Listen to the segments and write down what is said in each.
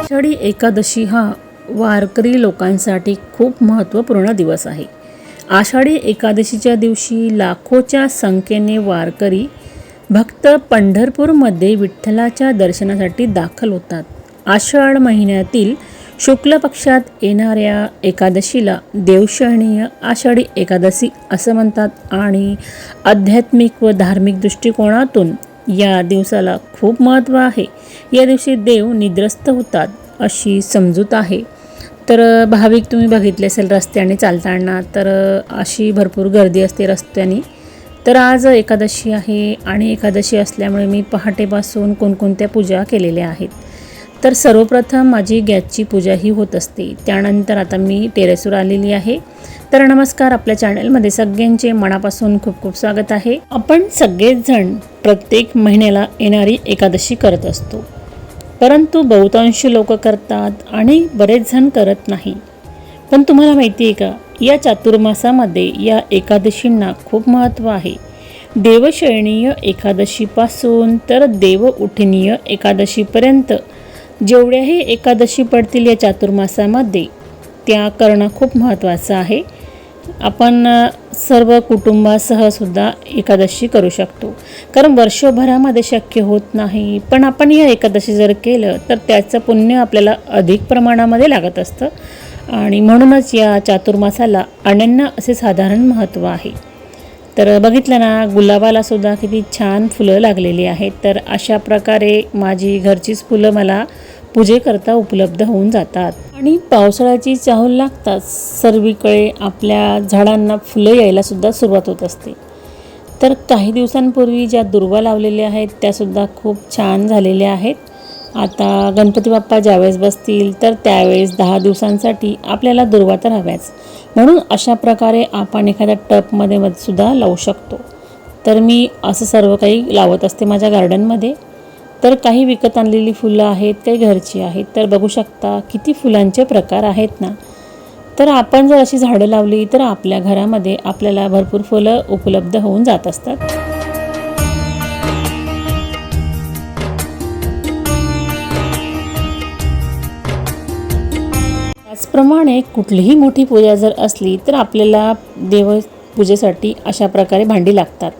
आषाढी एकादशी हा वारकरी लोकांसाठी खूप महत्त्वपूर्ण दिवस आहे. आषाढी एकादशीच्या दिवशी लाखोच्या संख्येने वारकरी भक्त पंढरपूरमध्ये विठ्ठलाच्या दर्शनासाठी दाखल होतात. आषाढ महिन्यातील शुक्ल पक्षात येणाऱ्या एकादशीला देवशरणीय आषाढी एकादशी असं म्हणतात आणि आध्यात्मिक व धार्मिक दृष्टिकोनातून या दिवसाला खूप महत्त्व आहे. या दिवशी देव निद्रस्त होतात अशी समजूत आहे. तर भाविक तुम्ही बघितले असेल रस्त्याने चालताना तर अशी भरपूर गर्दी असते रस्त्याने. तर आज एकादशी आहे आणि एकादशी असल्यामुळे मी पहाटेपासून कोणकोणत्या पूजा केलेल्या आहेत? तर सर्वप्रथम माझी गॅसची पूजा ही होत असते. त्यानंतर आता मी टेरेसवर आलेली आहे. तर नमस्कार आपल्या चॅनलमध्ये सगळ्यांचे मनापासून खूप खूप स्वागत आहे. आपण सगळेजण प्रत्येक महिन्याला येणारी एकादशी करत असतो. परंतु बहुतांश लोक करतात आणि बरेच जण करत नाही. पण तुम्हाला माहिती आहे का या चातुर्मासामध्ये या एकादशींना खूप महत्त्व आहे. देवशयनीय एकादशीपासून तर देव उठनीय एकादशीपर्यंत जेवढ्याही एकादशी पडतील या चातुर्मासामध्ये त्या करणं खूप महत्त्वाचं आहे. आपण सर्व कुटुंबासह सुद्धा एकादशी करू शकतो. कारण वर्षभरामध्ये शक्य होत नाही. पण आपण या एकादशी जर केलं तर त्याचं पुण्य आपल्याला अधिक प्रमाणामध्ये लागत असतं. आणि म्हणूनच या चातुर्मासाला अनन्य असे साधारण महत्त्व आहे. तर बघितलं ना गुलाबाला सुद्धा किती छान फुलं लागलेली आहेत. तर अशा प्रकारे माझी घरचीच फुलं मला पूजेकरता उपलब्ध होऊन जातात. आणि पावसाळ्याची चाहूल लागताच सर्वीकडे आपल्या झाडांना फुलं यायला सुद्धा सुरुवात होत असते. तर काही दिवसांपूर्वी ज्या दुर्वा लावलेल्या आहेत त्यासुद्धा खूप छान झालेल्या आहेत. आता गणपती बाप्पा ज्यावेळेस बसतील तर त्यावेळेस दहा दिवसांसाठी आपल्याला दुर्वा तर हव्याच. म्हणून अशा प्रकारे आपण एखाद्या टपमध्ये सुद्धा लावू शकतो. तर मी असं सर्व काही लावत असते माझ्या गार्डनमध्ये तर काही विकत आणलेली फुलं आहेत काही घरची आहेत तर बघू शकता किती फुलांचे प्रकार आहेत ना. तर आपण जर अशी झाडं लावली तर आपल्या घरामध्ये आपल्याला भरपूर फुलं उपलब्ध होऊन जात असतात. त्याचप्रमाणे कुठलीही मोठी पूजा जर असली तर आपल्याला देवपूजेसाठी अशा प्रकारे भांडी लागतात.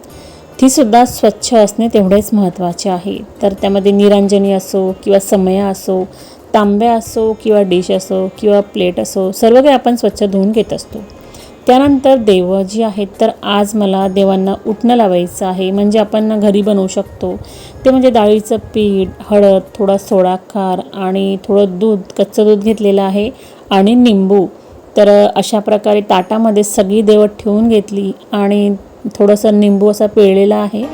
ती सुद्धा स्वच्छ असणे तेवढेच महत्त्वाचे आहे. तर त्यामध्ये निरांजनी असो किंवा समया असो तांब्या असो किंवा डिश असो किंवा प्लेट असो सर्व काही आपण स्वच्छ धुवून घेत असतो. त्यानंतर देव जी आहेत तर आज मला देवांना उठणं लावायचं आहे. म्हणजे आपण घरी बनवू शकतो. ते म्हणजे डाळीचं पीठ हळद थोडा सोडा खार आणि थोडं दूध कच्चं दूध घेतलेलं आहे. आणि निंबू. तर अशा प्रकारे ताटामध्ये सगळी देवत ठेवून घेतली आणि थोडंसं निंबू असा पिळलेला आहे.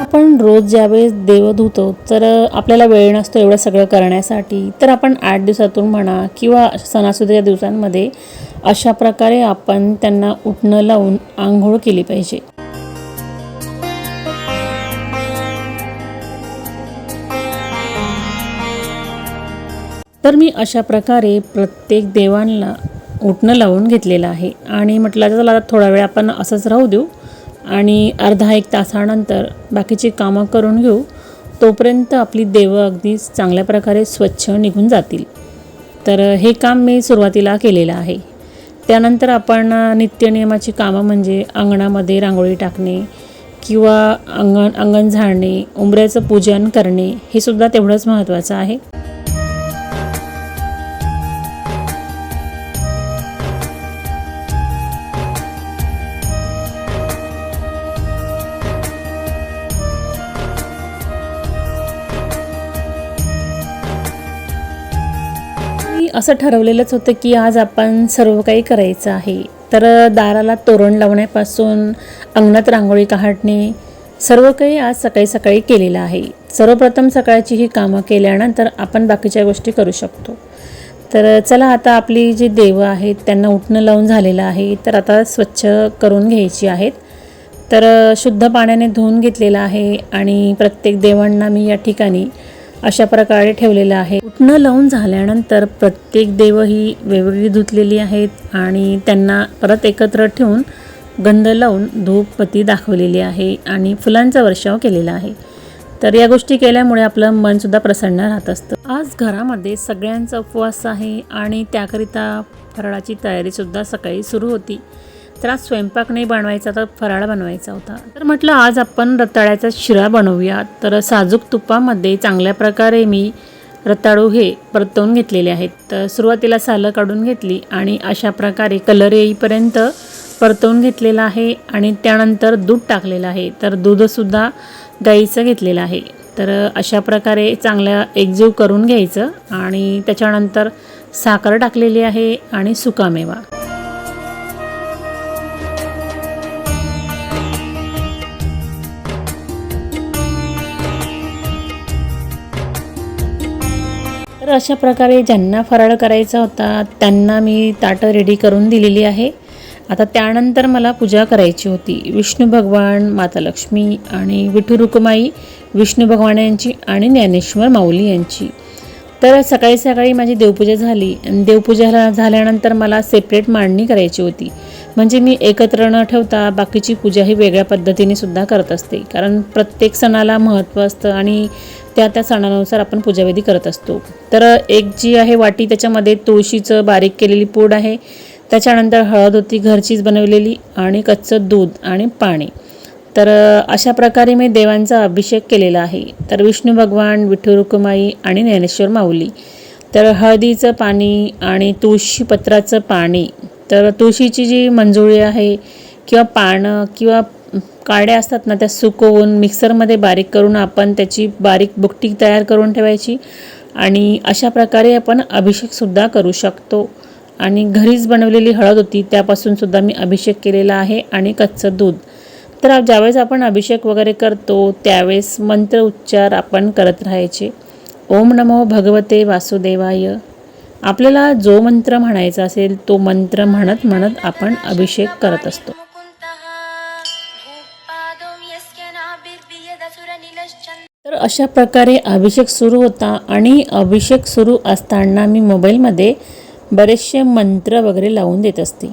आपण रोज ज्यावेळेस देव धुतो तर आपल्याला वेळ नसतो एवढं सगळं करण्यासाठी. तर आपण आठ दिवसातून म्हणा किंवा सणासुदीच्या दिवसांमध्ये अशा प्रकारे आपण त्यांना उठणं लावून आंघोळ केली पाहिजे. तर मी अशा प्रकारे प्रत्येक देवांना उठणं लावून घेतलेलं आहे. आणि म्हटलं चला आता थोडा वेळ आपण असंच राहू देऊ. आणि अर्धा एक तासानंतर बाकीची कामं करून घेऊ. तोपर्यंत आपली देवं अगदी चांगल्या प्रकारे स्वच्छ निघून जातील. तर हे काम मी सुरुवातीला केलेलं आहे. त्यानंतर आपण नित्यनियमाची कामं म्हणजे अंगणामध्ये रांगोळी टाकणे किंवा अंगण अंगण झाडणे उंबऱ्याचं पूजन करणे हे सुद्धा तेवढंच महत्त्वाचं आहे. असं ठरवलेलंच होतं की आज आपण सर्व काही करायचं आहे. तर दाराला तोरण लावण्यापासून अंगणात रांगोळी काढणे सर्व काही आज सकाळी सकाळी केलेलं आहे. सर्वप्रथम सकाळची ही कामं केल्यानंतर आपण बाकीच्या गोष्टी करू शकतो. तर चला आता आपली जी देवं आहेत त्यांना उठणं लावून झालेलं आहे. तर आता स्वच्छ करून घ्यायची आहेत. तर शुद्ध पाण्याने धुवून घेतलेलं आहे आणि प्रत्येक देवांना मी या ठिकाणी अशा प्रकारे ठेवलेलं आहे. उठणं लावून झाल्यानंतर प्रत्येक देव ही वेगवेगळी धुतलेली आहेत आणि त्यांना परत एकत्र ठेवून गंध लावून धूपपती दाखवलेली आहे आणि फुलांचा वर्षाव केलेला आहे. तर या गोष्टी केल्यामुळे आपलं मनसुद्धा प्रसन्न राहत असतं. आज घरामध्ये सगळ्यांचा उपवास आहे आणि त्याकरिता फराळाची तयारीसुद्धा सकाळी सुरू होती. तर स्वयंपाक नाही बनवायचा तर फराळ बनवायचा होता. तर म्हटलं आज आपण रताळ्याचा शिरा बनवूया. तर साजूक तुपामध्ये चांगल्या प्रकारे मी रताळू हे परतवून घेतलेले आहेत. तर सुरुवातीला सालं काढून घेतली आणि अशा प्रकारे कलर येईपर्यंत परतवून घेतलेला आहे आणि त्यानंतर दूध टाकलेलं आहे. तर दूधसुद्धा गाईचं घेतलेलं आहे. तर अशा प्रकारे चांगल्या एकजीव करून घ्यायचं आणि त्याच्यानंतर साखर टाकलेली आहे आणि सुकामेवा. अशा प्रकारे ज्यांना फराळ करायचा होता त्यांना मी ताटं रेडी करून दिलेली आहे. आता त्यानंतर मला पूजा करायची होती. विष्णू भगवान माता लक्ष्मी आणि विठू रुक्माई विष्णू भगवान यांची आणि ज्ञानेश्वर माऊली यांची. तर सकाळी सकाळी माझी देवपूजा झाली. देवपूजा झाल्यानंतर मला सेपरेट मांडणी करायची होती. म्हणजे मी एकत्र न ठेवता बाकीची पूजा ही वेगळ्या पद्धतीने सुद्धा करत असते. कारण प्रत्येक सणाला महत्त्व असतं आणि त्या त्या सणानुसार आपण पूजाविधी करत असतो. तर एक जी आहे वाटी त्याच्यामध्ये तुळशीचं बारीक केलेली पूड आहे. त्याच्यानंतर हळद होती घरचीच बनवलेली आणि कच्चं दूध आणि पाणी. तर अशा प्रकारे मी देवांचा अभिषेक केलेला आहे. तर विष्णू भगवान विठ्ठू रुक्माई आणि ज्ञानेश्वर माऊली. तर हळदीचं पाणी आणि तुळशी पत्राचं पाणी. तर तुळशीची जी मंजुळी आहे किंवा पानं किंवा काड्या असतात ना त्या सुकवून मिक्सरमध्ये बारीक करून आपण त्याची बारीक बुकटी तयार करून ठेवायची आणि अशा प्रकारे आपण अभिषेकसुद्धा करू शकतो. आणि घरीच बनवलेली हळद होती त्यापासूनसुद्धा मी अभिषेक केलेला आहे आणि कच्चं दूध. तर ज्यावेळेस आपण अभिषेक वगैरे करतो त्यावेळेस मंत्र उच्चार आपण करत राहायचे. ओम नमो भगवते वासुदेवाय. आपल्याला जो मंत्र म्हणायचा असेल तो मंत्र म्हणत म्हणत आपण अभिषेक करत असतो. तर अशा प्रकारे अभिषेक सुरू होता आणि अभिषेक सुरू असताना मी मोबाईलमध्ये बरेचसे मंत्र वगैरे लावून देत असते.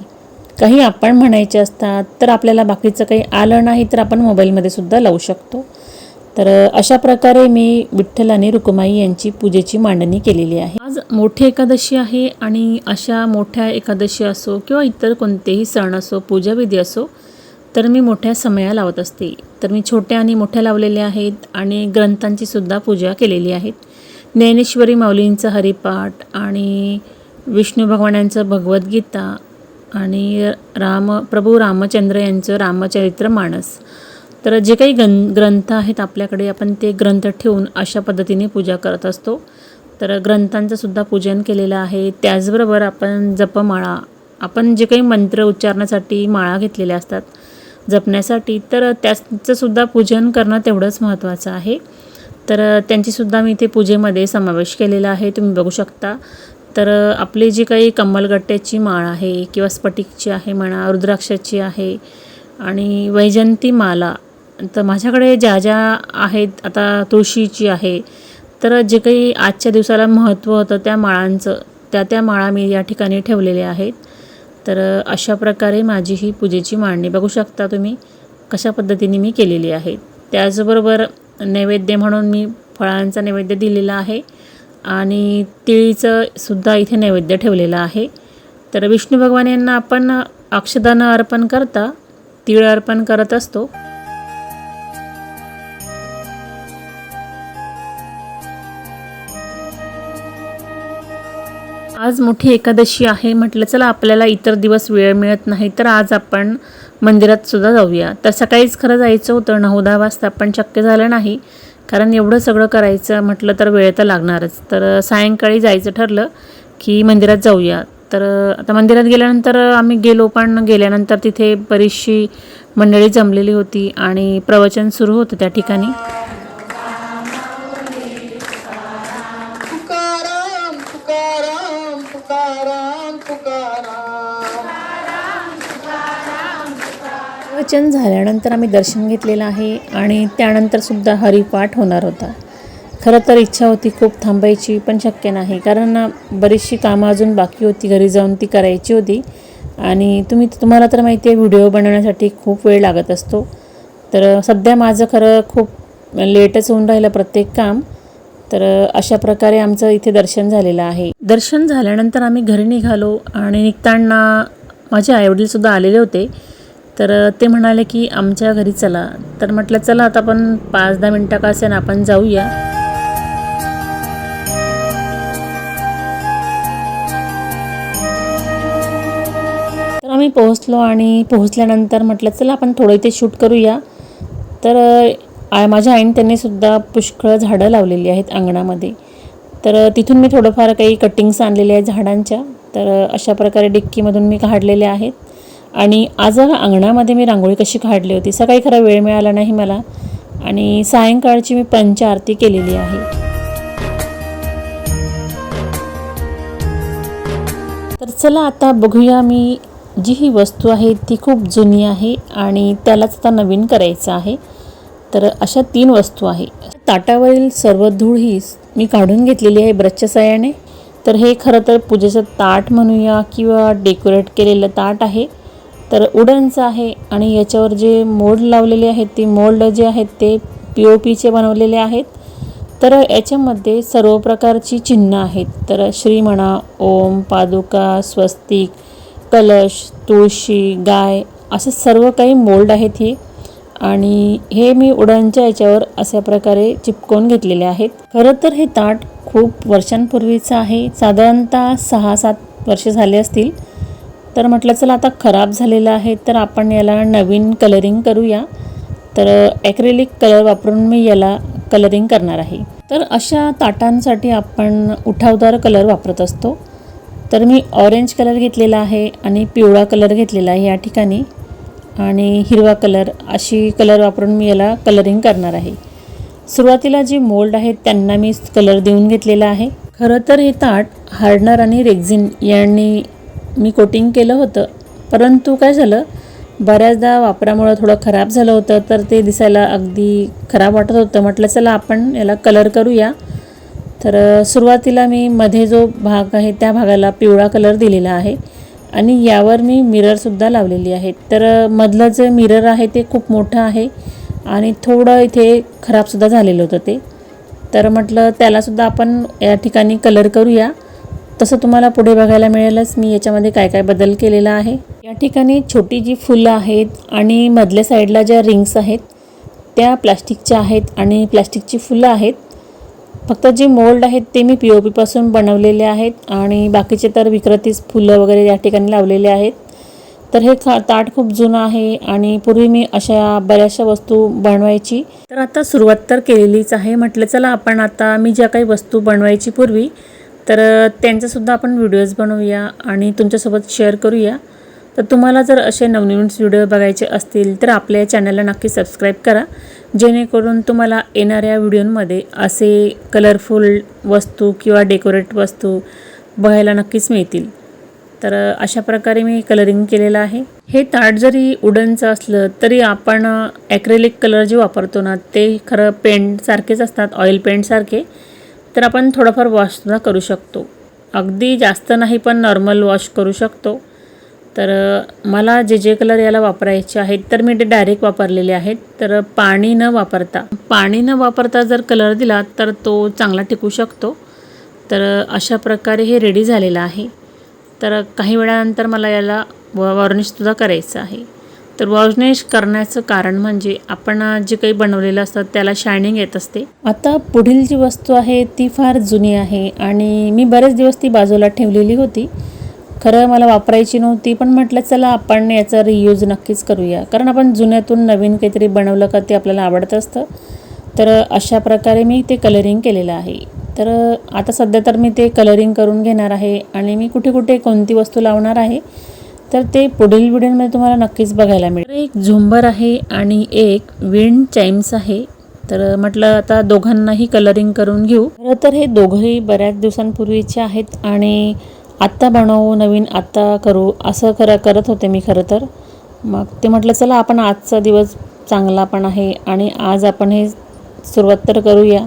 काही आपण म्हणायचे असतात तर आपल्याला बाकीचं काही आलं नाही तर आपण मोबाईलमध्ये सुद्धा लावू शकतो. तर अशा प्रकारे मी विठ्ठल आणि रुक्माई यांची पूजेची मांडणी केलेली आहे. आज मोठी एकादशी आहे आणि अशा मोठ्या एकादशी असो किंवा इतर कोणतेही सण असो पूजाविधी असो तर मी मोठ्या समया लावत असते. तर मी छोट्या आणि मोठ्या लावलेल्या आहेत आणि ग्रंथांची सुद्धा पूजा केलेली आहे ज्ञानेश्वरी माऊलींचं हरिपाठ आणि विष्णू भगवानांचं भगवद्गीता आणि राम प्रभू रामचंद्र यांचं रामचरित्र मानस. तर जे काही गं ग्रंथ आहेत आपल्याकडे आपण ते ग्रंथ ठेवून अशा पद्धतीने पूजा करत असतो. तर ग्रंथांचं सुद्धा पूजन केलेलं आहे. त्याचबरोबर आपण जपमाळा आपण जे काही मंत्र उच्चारण्यासाठी माळा घेतलेल्या असतात जपण्यासाठी. तर त्याचंसुद्धा पूजन करणं तेवढंच महत्त्वाचं आहे. तर त्यांचीसुद्धा मी इथे पूजेमध्ये समावेश केलेला आहे तुम्ही बघू शकता. तर आपली जी काही कमलगट्ट्याची माळ आहे किंवा स्फटिकची आहे म्हणा रुद्राक्षाची आहे आणि वैजंती माला तर माझ्याकडे ज्या ज्या आहेत आता तुळशीची आहे. तर जे काही आजच्या दिवसाला महत्त्व होतं त्या माळांचं त्या त्या माळा मी या ठिकाणी ठेवलेल्या आहेत. तर अशा प्रकारे माझी ही पूजेची मांडणी बघू शकता तुम्ही कशा पद्धतीने मी केलेली आहे. त्याचबरोबर नैवेद्य म्हणून मी फळांचा नैवेद्य दिलेला आहे आणि तिळीचं सुद्धा इथे नैवेद्य ठेवलेलं आहे. तर विष्णू भगवान यांना आपण अक्षदानं अर्पण करता तिळ अर्पण करत असतो. आज मोठी एकादशी आहे. म्हटलं चला आपल्याला इतर दिवस वेळ मिळत नाही तर आज आपण मंदिरात सुद्धा जाऊया. तर सकाळीच खरं जायचं होतं नऊ दहा वाजता पण शक्य झालं नाही. कारण एवढं सगळं करायचं म्हटलं तर वेळ तर लागणारच. तर सायंकाळी जायचं ठरलं की मंदिरात जाऊया. तर आता मंदिरात गेल्यानंतर आम्ही गेलो पण गेल्यानंतर तिथे बरीचशी मंडळी जमलेली होती आणि प्रवचन सुरू होतं त्या ठिकाणी. तुकाराम झाल्यानंतर आम्ही दर्शन घेतलेलं आहे आणि त्यानंतरसुद्धा हरिपाठ होणार होता. खरं तर इच्छा होती खूप थांबायची पण शक्य नाही. कारण बरीचशी कामं अजून बाकी होती घरी जाऊन ती करायची होती. आणि तुम्ही तुम्हाला तर माहिती आहे व्हिडिओ बनवण्यासाठी खूप वेळ लागत असतो. तर सध्या माझं खरं खूप लेटच होऊन राहिलं प्रत्येक काम. तर अशा प्रकारे आमचं इथे दर्शन झालेलं आहे. दर्शन झाल्यानंतर आम्ही घरी निघालो आणि निघताना माझे आईवडीलसुद्धा आलेले होते. तर ते म्हणाले की आमच्या घरी चला. तर म्हटलं चला आता आपण पाच दहा मिनटं का असेल आपण जाऊया. तर आम्ही पोहोचलो आणि पोहोचल्यानंतर म्हटलं चला आपण थोडं इथे शूट करूया. तर आय माझ्या आईने त्यांनीसुद्धा पुष्कळ झाडं लावलेली आहेत अंगणामध्ये. तर तिथून मी थोडंफार काही कटिंग्स आणलेले आहेत झाडांच्या. तर अशा प्रकारे डिक्कीमधून मी काढलेल्या आहेत. आणि आज अंगणामध्ये मी रांगोळी कशी काढली होती सकाळी खरा वेळ मिळाला नाही मला. आणि सायंकाळची मी पंच आरती केलेली आहे. तर चला आता बघूया मी जी ही वस्तू आहे ती खूप जुनी आहे आणि त्यालाच आता नवीन करायचं आहे. तर अशा तीन वस्तू आहे. ताटावरील सर्व धूळ ही मी काढून घेतलेली आहे ब्रशच्या साह्याने तर हे खरं तर पूजेचं ताट म्हणूया किंवा डेकोरेट केलेलं ताट आहे. तर उडनचं आहे आणि याच्यावर जे मोल्ड लावलेले आहेत ते मोल्ड जे आहेत ते पी ओ पीचे बनवलेले आहेत. तर याच्यामध्ये सर्व प्रकारची चिन्ह आहेत. तर श्री म्हणा ओम पादुका स्वस्तिक कलश तुळशी गाय असं सर्व काही मोल्ड आहेत हे. आणि हे मी उडणच्या याच्यावर अशा प्रकारे चिपकवून घेतलेले आहेत. खरं तर हे ताट खूप वर्षांपूर्वीचं आहे. साधारणतः सहा सात वर्ष झाले असतील. तर म्हटलं चला आता खराब झालेलं आहे तर आपण याला नवीन कलरिंग करूया. तर ॲक्रेलिक कलर वापरून मी याला कलरिंग करणार आहे. तर अशा ताटांसाठी आपण उठावदार कलर वापरत असतो. तर मी ऑरेंज कलर घेतलेला आहे आणि पिवळा कलर घेतलेला आहे या ठिकाणी. आणि हिरवा कलर अशी कलर वापरून मी याला कलरिंग करणार आहे. सुरुवातीला जे मोल्ड आहेत त्यांना मी कलर देऊन घेतलेला आहे. खरं तर हे ताट हार्डनर आणि रेग्झिन यांनी मी कोटिंग केलं होतं. परंतु काय झालं? बऱ्याचदा वापरामुळं थोडं खराब झालं होतं तर ते दिसायला अगदी खराब वाटत होतं. म्हटलं चला आपण याला कलर करूया. तर सुरुवातीला मी मध्ये जो भाग आहे त्या भागाला पिवळा कलर दिलेला आहे. आणि यावर मी मिररसुद्धा लावलेली आहे. तर मधलं जे मिरर आहे ते खूप मोठं आहे. आणि थोडं इथे खराबसुद्धा झालेलं होतं ते. तर म्हटलं त्यालासुद्धा आपण या ठिकाणी कलर करूया. तसं तुम्हाला पुढे बघायला मिळेलच मी याच्यामध्ये काय काय बदल केलेला आहे. या ठिकाणी छोटी जी फुलं आहेत आणि मधल्या साईडला ज्या रिंग्स आहेत त्या प्लास्टिकच्या आहेत आणि प्लास्टिकची फुलं आहेत. फक्त जे मोल्ड आहेत ते मी पी ओ पीपासून बनवलेले आहेत आणि बाकीचे तर विक्रतीच फुलं वगैरे या ठिकाणी लावलेले आहेत. तर हे खा ताट खूप जुनं आहे आणि पूर्वी मी अशा बऱ्याचशा वस्तू बनवायची. तर आता सुरुवात तर केलेलीच आहे. म्हटलं चला आपण आता मी ज्या काही वस्तू बनवायची पूर्वी तर त्यांचासुद्धा आपण व्हिडिओज बनवूया आणि तुमच्यासोबत शेअर करूया. तर तुम्हाला जर असे नवनवीन व्हिडिओ बघायचे असतील तर आपल्या चॅनलला नक्की सबस्क्राईब करा. जेणेकरून तुम्हाला येणाऱ्या व्हिडिओंमध्ये असे कलरफुल वस्तू किंवा डेकोरेट वस्तू बघायला नक्कीच मिळतील. तर अशा प्रकारे मी कलरिंग केलेलं आहे. हे ताट जरी उडनचं असलं तरी आपण ॲक्रेलिक कलर जे वापरतो ना ते खरं पेंटसारखेच असतात ऑइल पेंटसारखे तर आपण थोडंफार वॉशसुद्धा करू शकतो. अगदी जास्त नाही पण नॉर्मल वॉश करू शकतो. तर मला जे जे कलर याला वापरायचे आहेत तर मी ते डायरेक्ट वापरलेले आहेत. तर पाणी न वापरता पाणी न वापरता जर कलर दिला तर तो चांगला टिकू शकतो. तर अशा प्रकारे हे रेडी झालेलं आहे. तर काही वेळानंतर मला याला व वॉर्निशसुद्धा करायचं आहे. तर वॉर्निश करण्याचं कारण म्हणजे आपण जे काही बनवलेलं असतं त्याला शायनिंग येत असते. आता पुढील जी वस्तू आहे ती फार जुनी आहे आणि मी बरेच दिवस ती बाजूला ठेवलेली होती. खरं मला वापरायची नव्हती पण म्हटलं चला आपण याचा रियूज नक्कीच करूया. कारण आपण जुन्यातून नवीन काहीतरी बनवलं का ते आपल्याला आवडत असतं. तर अशा प्रकारे मी ते कलरिंग केलेलं आहे. तर आता सध्या तर मी ते कलरिंग करून घेणार आहे आणि मी कुठे कुठे कोणती वस्तू लावणार आहे तर ते पुढील व्हिडिओमध्ये तुम्हाला नक्कीच बघायला मिळेल. एक झुंबर आहे आणि एक विंड चाइम्स आहे. तर म्हटलं आता दोघांनाही कलरिंग करून घेऊ. खरं तर हे दोघंही बऱ्याच दिवसांपूर्वीचे आहेत आणि आत्ता बनवू नवीन आत्ता करू असं खरं करत होते मी खरं तर. मग ते म्हटलं चला आपण आजचा दिवस चांगला पण आहे आणि आज आपण हे सुरुवात तर करूया.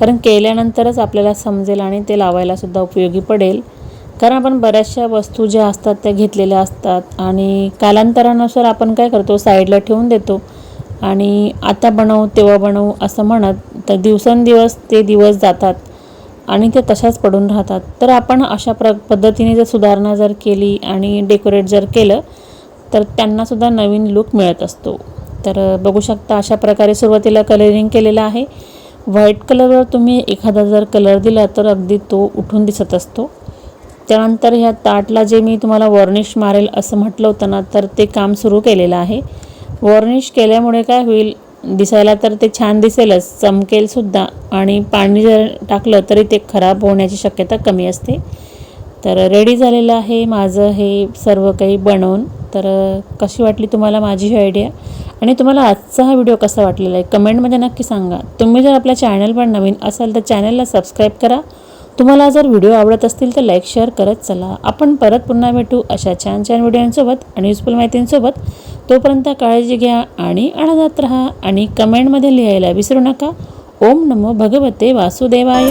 कारण केल्यानंतरच आपल्याला समजेल आणि ते लावायलासुद्धा उपयोगी पडेल. कारण आपण बऱ्याचशा वस्तू ज्या असतात त्या घेतलेल्या असतात आणि कालांतरानुसार आपण काय करतो? साईडला ठेवून देतो. आणि आता बनवू तेव्हा बनवू असं म्हणत तर दिवसेंदिवस ते दिवस जातात आणि ते तशाच पडून राहतात. तर आपण अशा प्र पद्धतीने जर सुधारणा जर केली आणि डेकोरेट जर केलं तर त्यांनासुद्धा नवीन लुक मिळत असतो. तर बघू शकता अशा प्रकारे सुरुवातीला कलरिंग केलेलं आहे. व्हाईट कलरवर तुम्ही एखादा जर कलर दिला तर अगदी तो उठून दिसत असतो. त्यानंतर ह्या ताटला जे मी तुम्हाला वॉर्निश मारेल असं म्हटलं होतं ना तर ते काम सुरू केलेलं आहे. वॉर्निश केल्यामुळे काय होईल दिसायला तर ते छान दिसेलच चमकेल सुद्धा आणि पाणी जर टाकलं तरी ते खराब होण्याची शक्यता कमी असते. तर रेडी झालेलं आहे माझं हे सर्व काही बनवून. तर कशी वाटली तुम्हाला माझी ही आयडिया आणि तुम्हाला आजचा हा व्हिडिओ कसा वाटलेला आहे? कमेंटमध्ये नक्की सांगा. तुम्ही जर आपल्या चॅनलवर नवीन असाल तर चॅनलला सबस्क्राईब करा. तुम्हाला जर व्हिडिओ आवडत असतील तर लाईक शेअर करत चला. आपण परत पुन्हा भेटू अशा छान छान व्हिडिओंसोबत आणि युजफुल माहितींसोबत. तोपर्यंत काळजी घ्या आणि आनंदात राहा आणि कमेंटमध्ये लिहायला विसरू नका. ओम नमो भगवते वासुदेवाय.